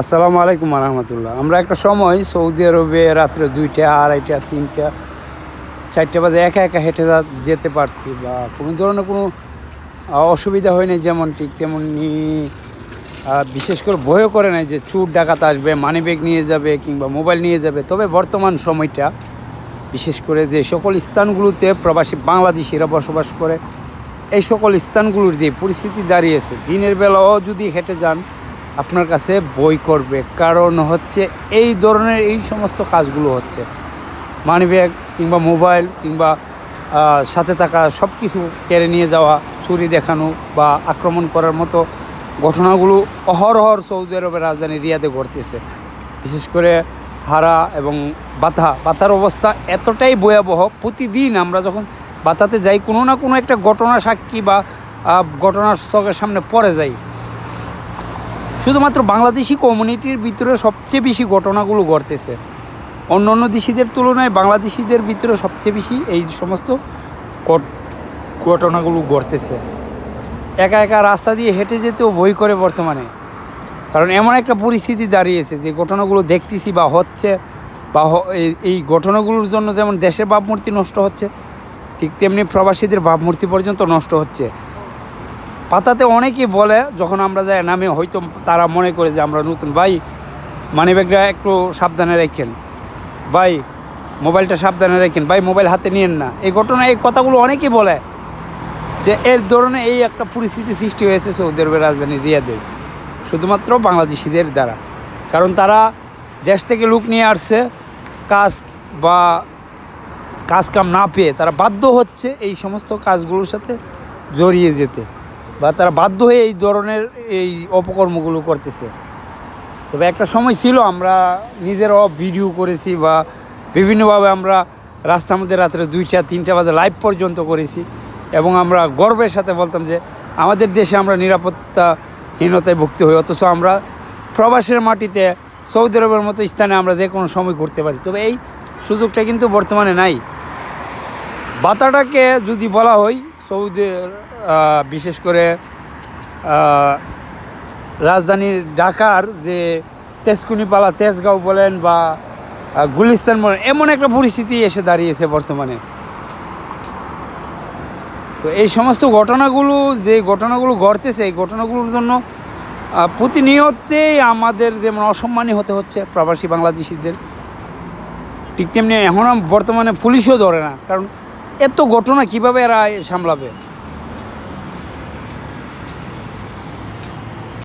আসসালামু আলাইকুম রহমতুল্লাহ আমরা একটা সময় সৌদি আরবে রাত্রে দুইটা, আড়াইটা, তিনটা, চারটা বাজে একা একা হেঁটে যেতে পারছি বা কোনো ধরনের কোনো অসুবিধা হয়নি যেমন ঠিক তেমনি বিশেষ করে ভয়ও করে নাই যে চুর, ডাকাত আসবে মানি ব্যাগ নিয়ে যাবে কিংবা মোবাইল নিয়ে যাবে। তবে বর্তমান সময়টা বিশেষ করে যে সকল স্থানগুলোতে প্রবাসী বাংলাদেশিরা বসবাস করে, এই সকল স্থানগুলোর যে পরিস্থিতি দাঁড়িয়েছে, দিনের বেলাও যদি হেঁটে যান আপনার কাছে বই করবে। কারণ হচ্ছে এই ধরনের এই সমস্ত কাজগুলো হচ্ছে। মানি ব্যাগ কিংবা মোবাইল কিংবা সাথে থাকা সব কিছু কেড়ে নিয়ে যাওয়া, চুরি দেখানো বা আক্রমণ করার মতো ঘটনাগুলো অহরহর সৌদি আরবের রাজধানী রিয়াদে ঘটতেছে। বিশেষ করে হারা এবং বাতা বাতার অবস্থা এতটাই ভয়াবহ, প্রতিদিন আমরা যখন বাতাতে যাই, কোনো না কোনো একটা ঘটনা সাক্ষী বা ঘটনার চোখের সামনে পড়ে যাই। শুধুমাত্র বাংলাদেশি কমিউনিটির ভিতরে সবচেয়ে বেশি ঘটনাগুলো ঘটতেছে। অন্য অন্য দেশিদের তুলনায় বাংলাদেশিদের ভিতরে সবচেয়ে বেশি এই সমস্ত ঘট- ঘটনাগুলো ঘটতেছে। একা একা রাস্তা দিয়ে হেঁটে যেতেও ভয় করে বর্তমানে। কারণ এমন একটা পরিস্থিতি দাঁড়িয়েছে যে ঘটনাগুলো দেখতেছি বা হচ্ছে বা এই ঘটনাগুলোর জন্য যেমন দেশের ভাবমূর্তি নষ্ট হচ্ছে, ঠিক তেমনি প্রবাসীদের ভাবমূর্তি পর্যন্ত নষ্ট হচ্ছে। পাতাতে অনেকেই বলে, যখন আমরা যাই নামে, হয়তো তারা মনে করে যে আমরা নতুন। ভাই, মানিব্যাগটা একটু সাবধানে রাখেন। ভাই, মোবাইলটা সাবধানে রাখেন। ভাই, মোবাইল হাতে নিয়েন না। এই ঘটনা, এই কথাগুলো অনেকেই বলে যে, এর ধরনের এই একটা পরিস্থিতি সৃষ্টি হয়েছে সৌদি আরবের রাজধানী রিয়াদে। শুধুমাত্র বাংলাদেশিদের দ্বারা। কারণ তারা দেশ থেকে লোক নিয়ে আসছে, কাজ বা কাজ কাম না পেয়ে তারা বাধ্য হচ্ছে এই সমস্ত কাজগুলোর সাথে জড়িয়ে যেতে। বা তারা বাধ্য হয়ে এই ধরনের এই অপকর্মগুলো করতেছে। তবে একটা সময় ছিল আমরা নিজেরাও ভিডিও করেছি বা বিভিন্নভাবে আমরা রাস্তার মধ্যে রাত্রে দুইটা, তিনটা বাজে লাইভ পর্যন্ত করেছি এবং আমরা গর্বের সাথে বলতাম যে আমাদের দেশে আমরা নিরাপত্তাহীনতায় ভুগতে হই, অথচ আমরা প্রবাসের মাটিতে সৌদি আরবের মতো স্থানে আমরা যে কোনো সময় ঘুরতে পারি। তবে এই সুযোগটা কিন্তু বর্তমানে নাই। বাতাটাকে যদি বলা হয় সৌদি বিশেষ করে রাজধানী ঢাকার যে তেজকুনিপালা তেজগাঁও বলেন বা গুলিস্তান বলেন, এমন একটা পরিস্থিতি এসে দাঁড়িয়েছে বর্তমানে। তো এই সমস্ত ঘটনাগুলো, যে ঘটনাগুলো ঘটতেছে, এই ঘটনাগুলোর জন্য প্রতিনিয়তেই আমাদের যেমন অসম্মানী হতে হচ্ছে প্রবাসী বাংলাদেশিদের, ঠিক তেমনি এখন বর্তমানে পুলিশও ধরে না। কারণ এত ঘটনা কীভাবে এরা সামলাবে?